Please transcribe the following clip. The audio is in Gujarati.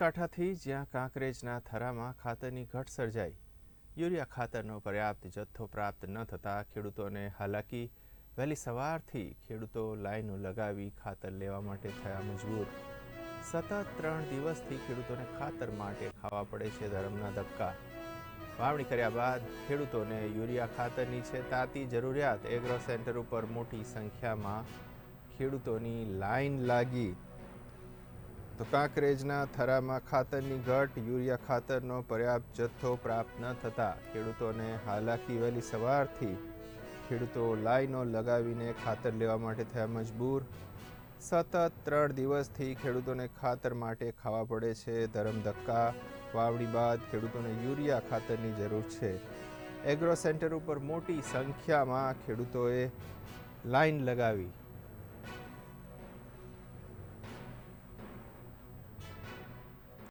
કાંઠાથી જ્યાં કાંકરેજના થરામાં ખાતરની ઘટ સર્જાઈ. યુરિયા ખાતરનો પર્યાપ્ત જથ્થો પ્રાપ્ત ન થતાં ખેડૂતોને હાલાકી. વહેલી સવારથી ખેડૂતો લાઈનો લગાવી ખાતર લેવા માટે થયા મજબૂર. સતત ત્રણ દિવસથી ખેડૂતોને ખાતર માટે ખાવા પડે છે ધરમના ધક્કા વાવણી કર્યા બાદ ખેડૂતોને યુરિયા ખાતરની છે તાતી જરૂરિયાત. એગ્રો સેન્ટર ઉપર મોટી સંખ્યામાં ખેડૂતોની લાઈન લાગી. તો કાંકરેજના થરામાં ખાતરની ઘટ, યુરિયા ખાતરનો પર્યાપ્ત જથ્થો પ્રાપ્ત ન થતાં ખેડૂતોને હાલાકી વહેલી સવારથી ખેડૂતો લાઈનો લગાવીને ખાતર લેવા માટે થયા મજબૂર. સતત ત્રણ દિવસથી ખેડૂતોને ખાતર માટે ખાવા પડે છે. ધરમ ધક્કા, વાવણી બાદ ખેડૂતોને યુરિયા ખાતરની જરૂર છે. એગ્રો સેન્ટર ઉપર મોટી સંખ્યામાં ખેડૂતોએ લાઈન લગાવી